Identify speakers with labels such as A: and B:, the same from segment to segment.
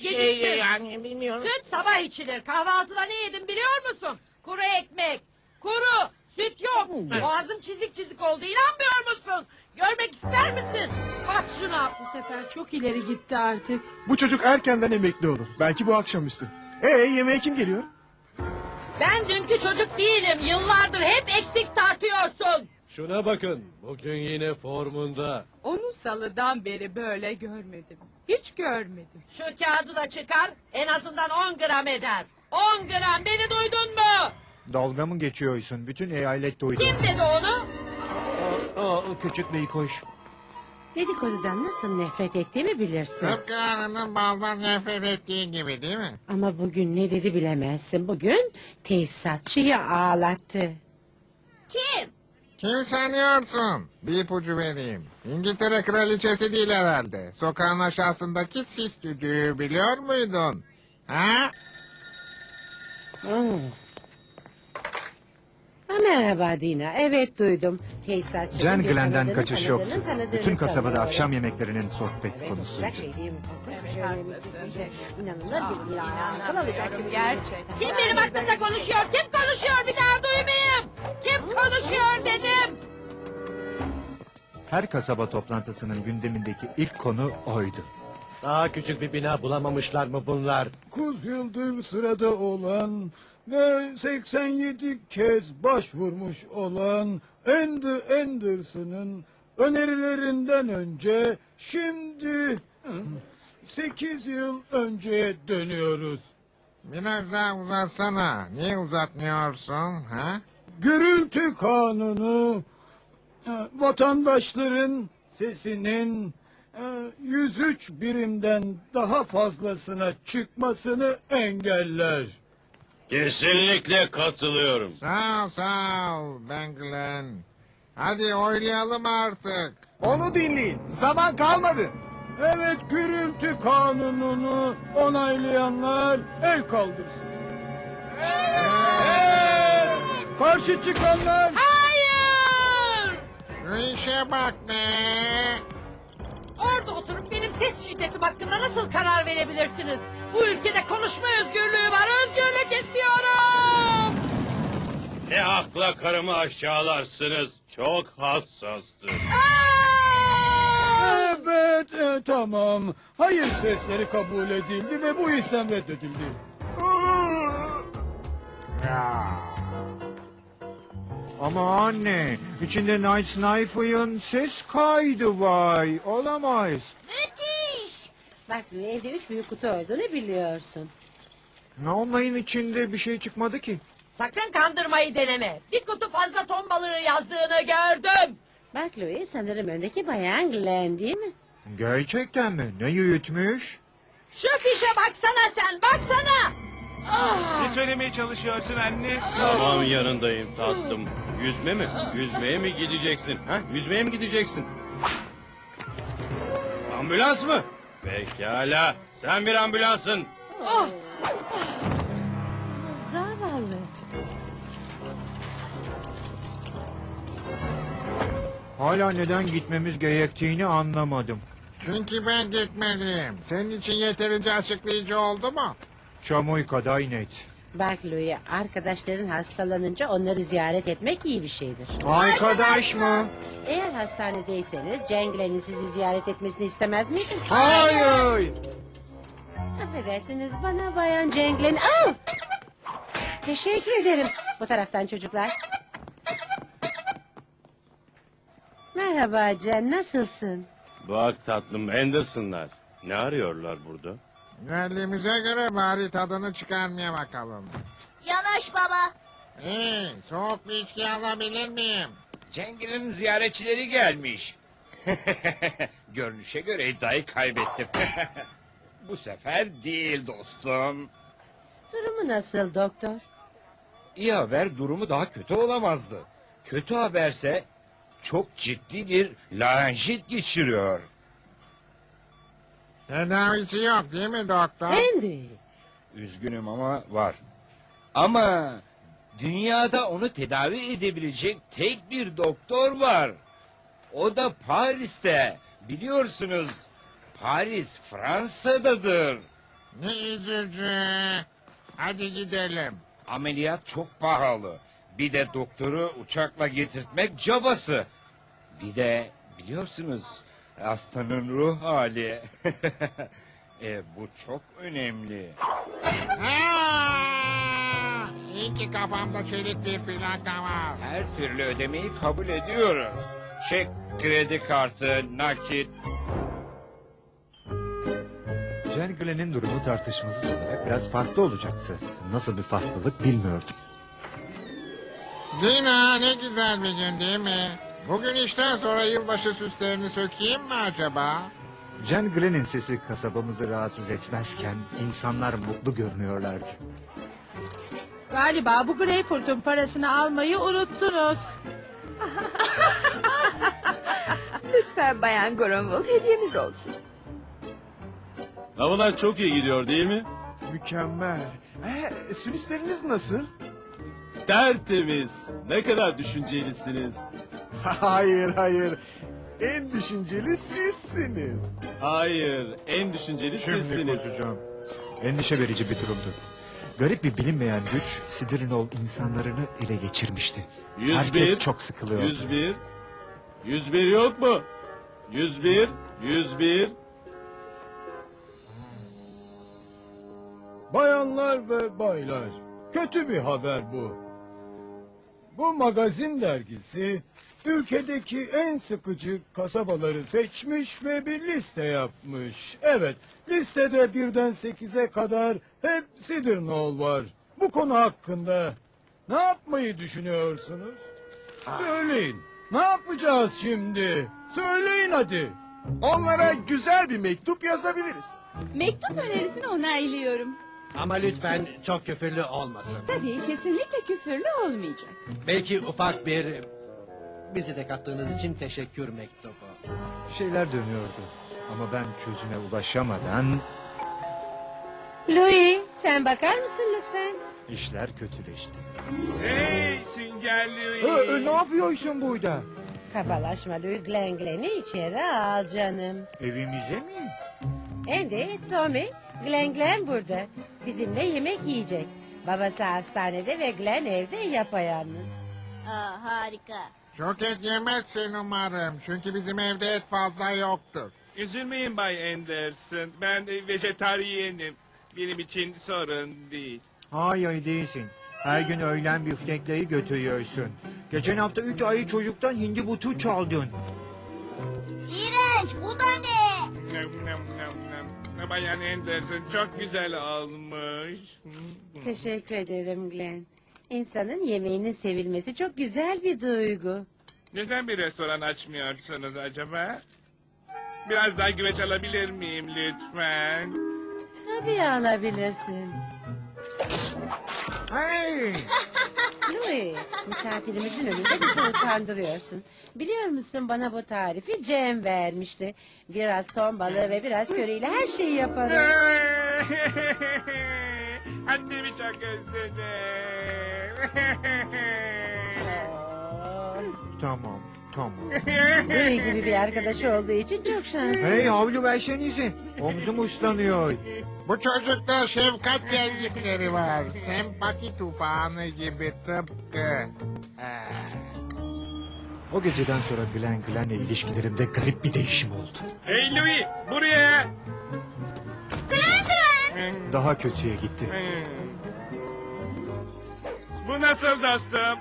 A: Şey yani bilmiyorum.
B: Süt sabah içilir. Kahvaltıda ne yedim biliyor musun? Kuru ekmek. Kuru. Süt yok. Boğazım çizik çizik oldu. İnanmıyor musun? Görmek ister misin? Bak şuna.
C: Bu sefer çok ileri gitti artık.
D: Bu çocuk erkenden emekli olur. Belki bu akşamüstü. Ee yemeğe kim geliyor?
B: Ben dünkü çocuk değilim. Yıllardır hep eksik tartıyorsun.
E: Şuna bakın. Bugün yine formunda.
C: Onu salıdan beri böyle görmedim. Hiç görmedim.
B: Şu kağıdı da çıkar. En azından 10 gram eder. 10 gram beni duydun mu?
F: Dalga mı geçiyorsun? Bütün eyalet duydu.
B: Kim dedi onu?
F: Aa, küçük bey koş.
G: Dedikodudan nasıl nefret ettiğimi bilirsin.
A: Tıpkı arının baldan nefret ettiği gibi değil mi?
G: Ama bugün ne dedi bilemezsin. Bugün tesisatçıyı ağlattı.
B: Kim?
A: Kim sanıyorsun? Bir ipucu vereyim. İngiltere kraliçesi değil herhalde. Sokağın aşağısındaki sis düdüğü biliyor muydun? Ha?
G: Hmm. Ha, merhaba Dina. Evet duydum. Tesisatçının
F: Jen
G: bir
F: Glenn'den kaçış yok.
G: tanıdığının tanıdığını
F: Bütün kasabada akşam yemeklerinin sohbet konusuydu.
G: Şey.
B: Kim benim hakkımda konuşuyor? Kim konuşuyor? Bir daha duymayayım. Kim konuşuyor dedim.
F: Her kasaba toplantısının gündemindeki ilk konu oydu.
E: Daha küçük bir bina bulamamışlar mı bunlar?
H: 9 yıldır sırada olan ve 87 kez başvurmuş olan Andy Anderson'ın önerilerinden önce şimdi 8 yıl önceye dönüyoruz.
A: Biraz daha uzatsana. Niye uzatmıyorsun? Ha?
H: Gürültü kanunu e, vatandaşların sesinin e, 103 birimden daha fazlasına çıkmasını engeller.
I: Kesinlikle katılıyorum.
A: Sağ ol sağ ol Ben Glenn. Hadi oylayalım artık.
D: Onu dinleyin. Zaman kalmadı.
H: Evet gürültü kanununu onaylayanlar el kaldırsın. Karşı çıkanlar
B: Hayır.
A: Şu işe bak be.
B: Orada oturup benim ses şiddetim hakkında nasıl karar verebilirsiniz? Bu ülkede konuşma özgürlüğü var. Özgürlük istiyorum.
I: Ne hakla karımı aşağılarsınız? Çok hassastır.
H: Evet e, tamam. Hayır sesleri kabul edildi ve bu istem reddedildi.
F: Ama anne, içinde Night Sniper'ın ses kaydı vay. Olamaz.
G: Bak evde üç büyük kutu olduğunu biliyorsun.
F: Onların içinde bir şey çıkmadı ki.
B: Sakın kandırmayı deneme. Bir kutu fazla ton balığı yazdığını gördüm.
G: Bak Louis sanırım öndeki bayan Glenn değil mi?
F: Gerçekten mi? Ne yürütmüş?
B: Şu fişe baksana sen baksana. Ah!
J: Ne söylemeye çalışıyorsun anne?
I: Tamam yanındayım tatlım. Yüzme mi? Yüzmeye mi gideceksin? Ha? Yüzmeye mi gideceksin? Ambulans mı? Pekala. Sen bir ambulansın.
G: Zavallı.
F: Hala neden gitmemiz gerektiğini anlamadım.
A: Çünkü ben gitmeliyim. Senin için yeterince açıklayıcı oldu mu?
F: Çamuy kadar net.
G: Bak Louis arkadaşların hastalanınca onları ziyaret etmek iyi bir şeydir.
F: Arkadaş mı?
G: Eğer hastanedeyseniz Jen Glenn'in sizi ziyaret etmesini istemez miydin?
F: Hayır.
G: Affedersiniz bana bayan Jen Glenn. Aa! Teşekkür ederim. Bu taraftan çocuklar. Merhaba Jen nasılsın?
I: Bak tatlım Anderson'lar. Ne arıyorlar burada?
A: Geldiğimize göre bari tadını çıkarmaya bakalım.
K: Yanaş baba.
A: İyi, soğuk bir içki alabilir miyim?
J: Cengiz ziyaretçileri gelmiş. Görünüşe göre iddiayı kaybettim. Bu sefer değil dostum.
G: Durumu nasıl doktor?
J: İyi haber durumu daha kötü olamazdı. Kötü haberse çok ciddi bir larenjit geçiriyor.
A: Tedavisi yok değil mi doktor?
G: Andy.
J: Üzgünüm ama var. Ama dünyada onu tedavi edebilecek tek bir doktor var. O da Paris'te. Biliyorsunuz Paris Fransa'dadır.
A: Ne üzücü. Hadi gidelim.
J: Ameliyat çok pahalı. Bir de doktoru uçakla getirtmek cabası. Bir de biliyorsunuz hastanın ruh hali. e, bu çok önemli.
A: Aa! İyi ki kafamda çelik bir plaka var.
J: Her türlü ödemeyi kabul ediyoruz. Çek, kredi kartı, nakit.
F: Jen Glenn'in durumu tartışmasız olarak biraz farklı olacaktı. Nasıl bir farklılık bilmiyordum.
A: Dina ne güzel bir gün değil mi? Bugün işten sonra yılbaşı süslerini sökeyim mi acaba?
F: Jen Glenn'in sesi kasabamızı rahatsız etmezken insanlar mutlu görünüyorlardı.
C: Galiba bu Greyfurt'un parasını almayı unuttunuz.
K: Lütfen Bayan Grumble hediyemiz olsun.
H: Havalar çok iyi gidiyor değil mi?
D: Mükemmel. Ee, sülüsleriniz nasıl?
H: Tertemiz. Ne kadar düşüncelisiniz.
D: hayır hayır. En düşünceli sizsiniz.
H: Hayır, en düşünceli
F: Şimdi
H: sizsiniz.
F: kusacağım. Endişe verici bir durumdu. Garip bir bilinmeyen güç Sidrinol insanlarını ele geçirmişti.
H: 101,
F: Herkes çok sıkılıyordu.
H: 101. 101 yok mu? 101, 101. Bayanlar ve baylar, kötü bir haber bu. Bu magazin dergisi ülkedeki en sıkıcı kasabaları seçmiş ve bir liste yapmış. Evet, listede birden sekize kadar hep Sidernol var. Bu konu hakkında ne yapmayı düşünüyorsunuz? Söyleyin. Ne yapacağız şimdi? Söyleyin hadi.
D: Onlara güzel bir mektup yazabiliriz.
K: Mektup önerisini onaylıyorum.
E: Ama lütfen çok küfürlü olmasın.
K: Tabii kesinlikle küfürlü olmayacak.
E: Belki ufak bir... Bizi de kattığınız için teşekkür mektubu.
F: Şeyler dönüyordu. Ama ben çözüme ulaşamadan
G: Louis sen bakar mısın lütfen?
F: işler kötüleşti.
I: Hey Sünger
D: Ee, ne yapıyorsun burada?
G: Kabalaşma Louis Glen Glen'i içeri al canım.
F: Evimize mi?
G: Andy, Tommy, Glen Glen burada. Bizimle yemek yiyecek. Babası hastanede ve Glen evde yapayalnız.
K: Aa, harika.
A: Çok et yemezsin umarım. Çünkü bizim evde et fazla yoktur.
I: Üzülmeyin Bay Anderson. Ben e, vejetaryenim. Benim için sorun değil.
F: Hayır değilsin. Her gün öğlen büftekleri götürüyorsun. Geçen hafta üç ayı çocuktan hindi butu çaldın.
K: İğrenç bu da ne?
I: Nem, nem, nem, nem. Bayan Anderson çok güzel olmuş.
G: Teşekkür ederim Glen. İnsanın yemeğinin sevilmesi çok güzel bir duygu.
I: Neden bir restoran açmıyorsunuz acaba? Biraz daha güveç alabilir miyim lütfen?
G: Tabii alabilirsin.
A: Hey!
G: Louis, misafirimizin önünde bizi utandırıyorsun. Biliyor musun bana bu tarifi Cem vermişti. Biraz ton balığı ve biraz köriyle her şeyi yaparım.
I: Annemi çok özledim.
F: Tamam, tamam.
G: Louis gibi bir arkadaşı olduğu için çok şanslı.
F: hey havlu versenize. Omzum ıslanıyor.
A: Bu çocukta şefkat gelgitleri var. Sempati tufanı gibi tıpkı. Ah.
F: O geceden sonra Glen Glen'le ilişkilerimde garip bir değişim oldu.
I: hey Louis buraya.
F: Daha kötüye gitti.
I: Bu nasıl dostum?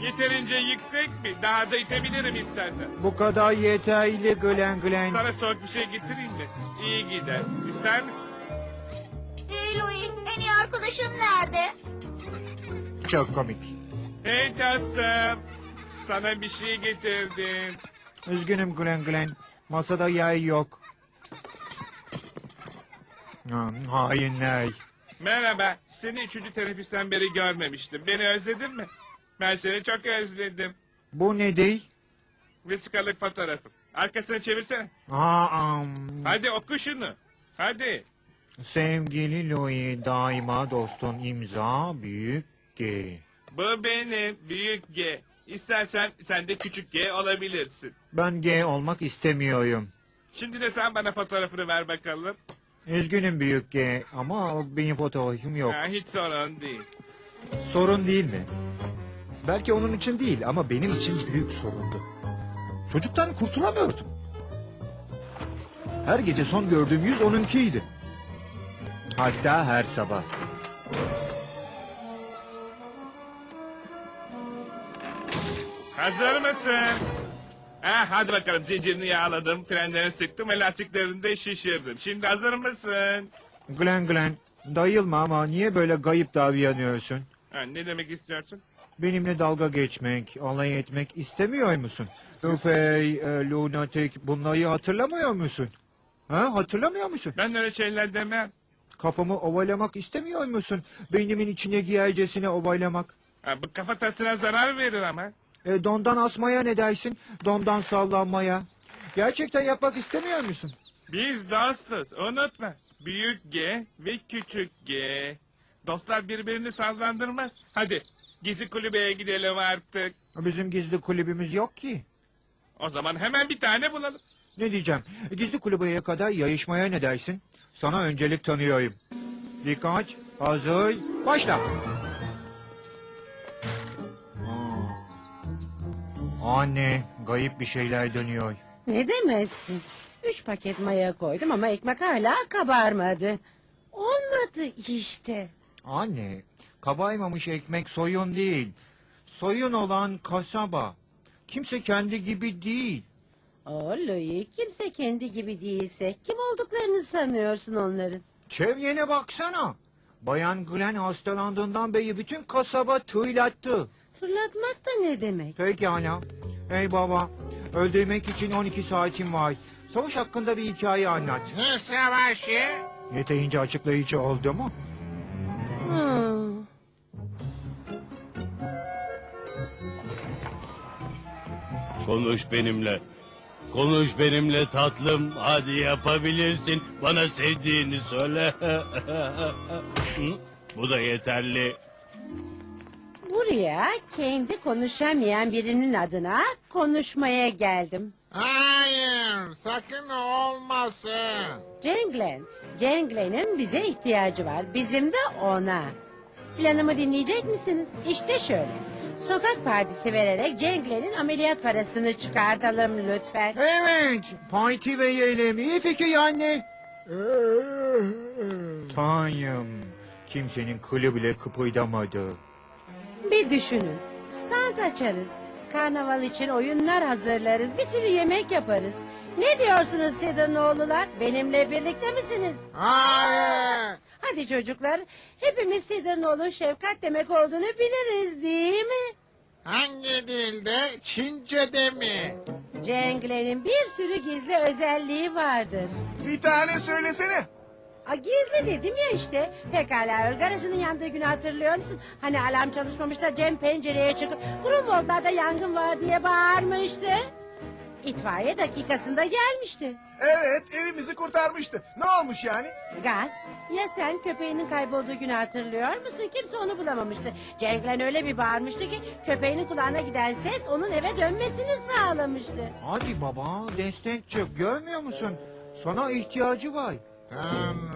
I: Yeterince yüksek mi? Daha da itebilirim istersen.
F: Bu kadar yeterli Glen Glen.
I: Sana soğuk bir şey getireyim mi? İyi gider. İster misin?
K: Hey Louis, en iyi arkadaşın nerede?
F: Çok komik.
I: Hey dostum. Sana bir şey getirdim.
F: Üzgünüm Glen Glen. Masada yay yok. Ha, hainler.
I: Merhaba. Seni üçüncü teneffüsten beri görmemiştim. Beni özledin mi? Ben seni çok özledim.
F: Bu ne değil?
I: Vesikalık fotoğrafı. Arkasını çevirsene.
F: Aa, am,
I: Hadi oku şunu. Hadi.
F: sevgili Louis daima dostun imza büyük G.
I: Bu benim büyük G. İstersen sen de küçük G olabilirsin.
F: Ben G olmak istemiyorum.
I: Şimdi de sen bana fotoğrafını ver bakalım.
F: Üzgünüm büyük G ama benim fotoğrafım yok.
I: Ha, hiç sorun değil.
F: Sorun değil mi? Belki onun için değil ama benim için büyük sorundu. Çocuktan kurtulamıyordum. Her gece son gördüğüm yüz onunkiydi. Hatta her sabah.
I: Hazır mısın? Ha, hadi bakalım zincirini yağladım, frenlerini sıktım ve lastiklerini de şişirdim. Şimdi hazır mısın?
F: Glen Glen, dayılma ama niye böyle gayip davranıyorsun?
I: Ha, ne demek istiyorsun?
F: Benimle dalga geçmek, alay etmek istemiyor musun? Üfey, e, lunatik bunları hatırlamıyor musun? Ha, hatırlamıyor musun?
I: Ben öyle şeyler demem.
F: Kafamı ovalamak istemiyor musun? Beynimin içine giyercesine ovalamak.
I: Ha, bu kafatasına zarar verir ama.
F: E, dondan asmaya ne dersin? Dondan sallanmaya. Gerçekten yapmak istemiyor musun?
I: Biz dostuz, unutma. Büyük G ve küçük G. Dostlar birbirini sallandırmaz. Hadi gizli kulübeye gidelim artık.
F: Bizim gizli kulübümüz yok ki.
I: O zaman hemen bir tane bulalım.
F: Ne diyeceğim? Gizli kulübeye kadar yayışmaya ne dersin? Sana öncelik tanıyorum. Dikkat, hazır, başla. Anne, gayip bir şeyler dönüyor.
G: Ne demezsin? Üç paket maya koydum ama ekmek hala kabarmadı. Olmadı işte.
F: Anne, kabaymamış ekmek soyun değil. Soyun olan kasaba. Kimse kendi gibi değil.
G: O Louis, kimse kendi gibi değilse kim olduklarını sanıyorsun onların?
F: Çevrene baksana. Bayan Glen hastalandığından beri bütün kasaba tığlattı.
G: Tırlatmak da ne demek?
F: Pekala. Hey baba, öldürmek için 12 saatim var. Savaş hakkında bir hikaye anlat.
A: Ne savaşı?
F: Yeterince açıklayıcı oldu mu?
G: Hmm.
L: Konuş benimle. Konuş benimle tatlım. Hadi yapabilirsin. Bana sevdiğini söyle. Bu da yeterli.
G: Buraya kendi konuşamayan birinin adına konuşmaya geldim.
A: Hayır, sakın olmasın.
G: Cenglen, Cenglen'in bize ihtiyacı var. Bizim de ona. Planımı dinleyecek misiniz? İşte şöyle. Sokak partisi vererek Cenglen'in ameliyat parasını çıkartalım lütfen.
F: Evet, parti verelim. İyi fikir anne. Tanrım, kimsenin kılı bile kıpırdamadı.
G: Bir düşünün. Stand açarız. Karnaval için oyunlar hazırlarız. Bir sürü yemek yaparız. Ne diyorsunuz Sidanoğlular? Benimle birlikte misiniz?
A: Hayır.
G: Hadi çocuklar. Hepimiz Sidanoğlu'nun şefkat demek olduğunu biliriz değil mi?
A: Hangi dilde? Çince'de mi?
G: Cenglen'in bir sürü gizli özelliği vardır.
D: Bir tane söylesene.
G: A, gizli dedim ya işte. Pekala garajının yandığı günü hatırlıyor musun? Hani alarm çalışmamış da Cem pencereye çıkıp Grunwald'larda yangın var diye bağırmıştı. İtfaiye dakikasında gelmişti.
D: Evet evimizi kurtarmıştı. Ne olmuş yani?
G: Gaz, ya sen köpeğinin kaybolduğu günü hatırlıyor musun? Kimse onu bulamamıştı. Cenglen öyle bir bağırmıştı ki köpeğinin kulağına giden ses onun eve dönmesini sağlamıştı.
F: Hadi baba, destek çık. Görmüyor musun? Sana ihtiyacı var.
A: Tanrım.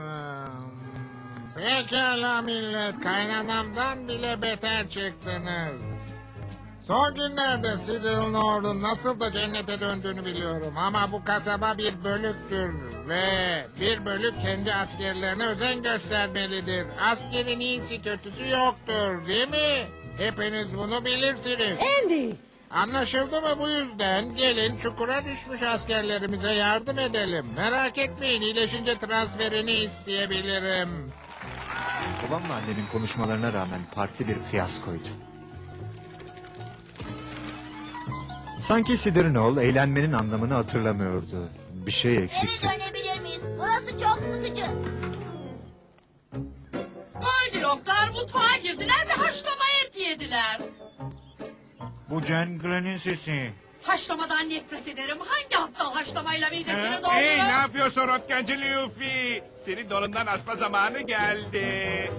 A: Pekala millet, kaynanamdan bile beter çıktınız. Son günlerde Sidil'in oğlu nasıl da cennete döndüğünü biliyorum. Ama bu kasaba bir bölüktür ve bir bölük kendi askerlerine özen göstermelidir. Askerin iyisi kötüsü yoktur değil mi? Hepiniz bunu bilirsiniz.
G: Andy!
A: Anlaşıldı mı bu yüzden? Gelin çukura düşmüş askerlerimize yardım edelim. Merak etmeyin iyileşince transferini isteyebilirim.
F: Babamla annemin konuşmalarına rağmen parti bir fiyaskoydu. Sanki Sidernol eğlenmenin anlamını hatırlamıyordu. Bir şey eksikti.
K: dönebilir miyiz? Burası çok sıkıcı.
B: Goldiloklar mutfağa girdiler ve haşlama et yediler.
F: Bu Cengren'in sesi.
B: Haşlamadan nefret ederim. Hangi aptal haşlamayla midesini
I: Ha?
B: doldurur?
I: Hey ne yapıyorsun rotkancı Luffy? Seni donundan asma zamanı geldi.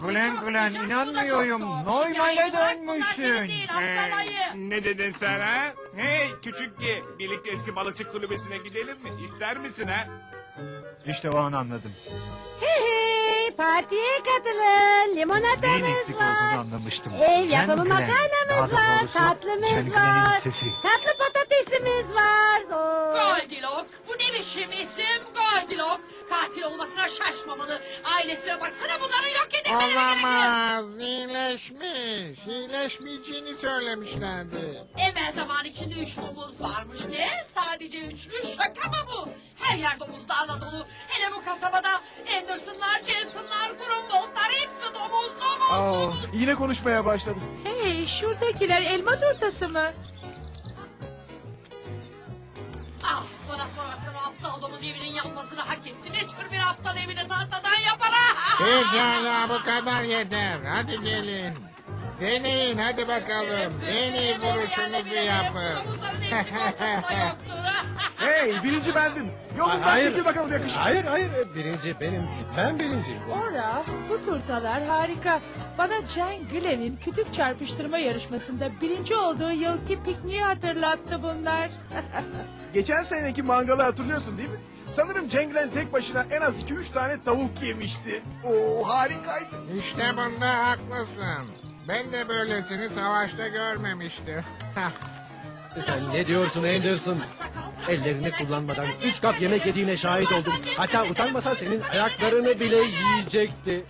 B: Bu da
F: inanmıyorum. Normale dönmüşsün.
B: ayı.
I: Ne dedin sen ha? Hey küçük G, birlikte eski balıkçı kulübesine gidelim mi? İster misin ha?
F: İşte o an anladım.
G: Hey hey partiye katılın.
F: Neyin
G: Limonatamız
F: eksik
G: var.
F: olduğunu anlamıştım.
G: El yapımı
F: Ken
G: makarnamız
F: daha da
G: var.
F: doğrusu
G: Tatlımız var.
F: sesi.
G: Tatlı patatesimiz var. Oo.
B: Goldilok. Bu ne biçim isim Goldilok? Katil olmasına şaşmamalı. Ailesine baksana bunları yok edilmeleri gerekiyor.
A: Olamaz. İyileşmiş. İyileşmeyeceğini söylemişlerdi.
B: Evvel zaman içinde üç domuz varmış. Ne? Sadece üç mü? Şaka mı bu? Her yer domuzlarla dolu. Hele bu kasabada Anderson'lar, Jason'lar, Grunwald'lar hepsi domuz, domuz,
D: Aa,
B: domuz.
D: yine konuşmaya başladım.
C: Hey şuradakiler elma turtası mı?
B: Bir aptal evini tahtadan yapar ha?
A: Pekala bu kadar yeter. Hadi gelin. Deneyin hadi bakalım. En iyi vuruşunuzu yapın.
B: Ortasında yoktur.
D: Hey birinci bendim. Yolundan
E: Hayır.
D: çekil bakalım yakışıklı.
E: Hayır hayır birinci benim. Ben birinci.
C: Ora bu turtalar harika. Bana Jane Glenn'in kütük çarpıştırma yarışmasında birinci olduğu yılki pikniği hatırlattı bunlar.
D: Geçen seneki mangalı hatırlıyorsun değil mi? Sanırım Cengren tek başına en az 2-3 tane tavuk yemişti. Oo harikaydı.
A: İşte bunda haklısın. Ben de böylesini savaşta görmemiştim.
E: Sen ne diyorsun Anderson? Ellerini kullanmadan üç kap yemek yediğine şahit oldum. Hatta utanmasa senin ayaklarını bile yiyecekti.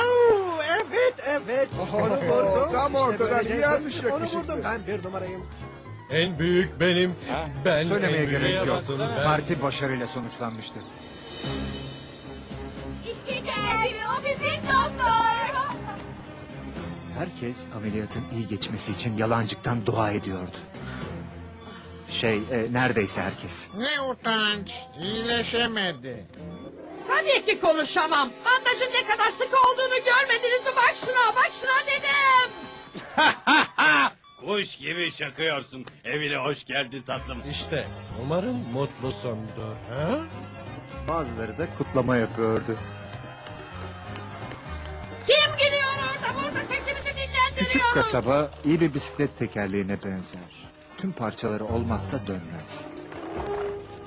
E: Oo, evet evet. Onu vurdum.
D: Tam ortadan
E: böylece
D: iyi
E: Onu vurdum ben bir numarayım. En büyük benim. Ben
F: Söylemeye
E: en büyüğe
F: gerek yok.
E: ben-
F: Parti başarıyla sonuçlanmıştı.
K: İşte geldi. O bizim doktor.
F: Herkes ameliyatın iyi geçmesi için yalancıktan dua ediyordu. Şey, e, neredeyse herkes.
A: ne utanç. İyileşemedi.
B: Tabii ki konuşamam. Bandajın ne kadar sıkı olduğunu görmediniz mi? Bak şuna, bak şuna dedim.
L: Kuş gibi şakıyorsun. Evine hoş geldin tatlım.
E: İşte umarım mutlusundur. Ha?
F: Bazıları da kutlama yapıyordu.
B: Kim geliyor orada? Burada sesimizi dinlendiriyor.
F: Küçük kasaba iyi bir bisiklet tekerleğine benzer. Tüm parçaları olmazsa dönmez.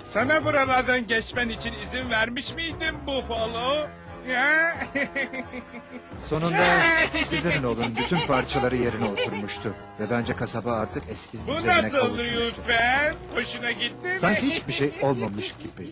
I: Sana buralardan geçmen için izin vermiş miydim Buffalo?
F: Sonunda Sidon'un bütün parçaları yerine oturmuştu. Ve bence kasaba artık eski
I: Bu nasıl
F: kavuşmuştu.
I: lütfen? Hoşuna gitti mi?
F: Sanki hiçbir şey olmamış gibi.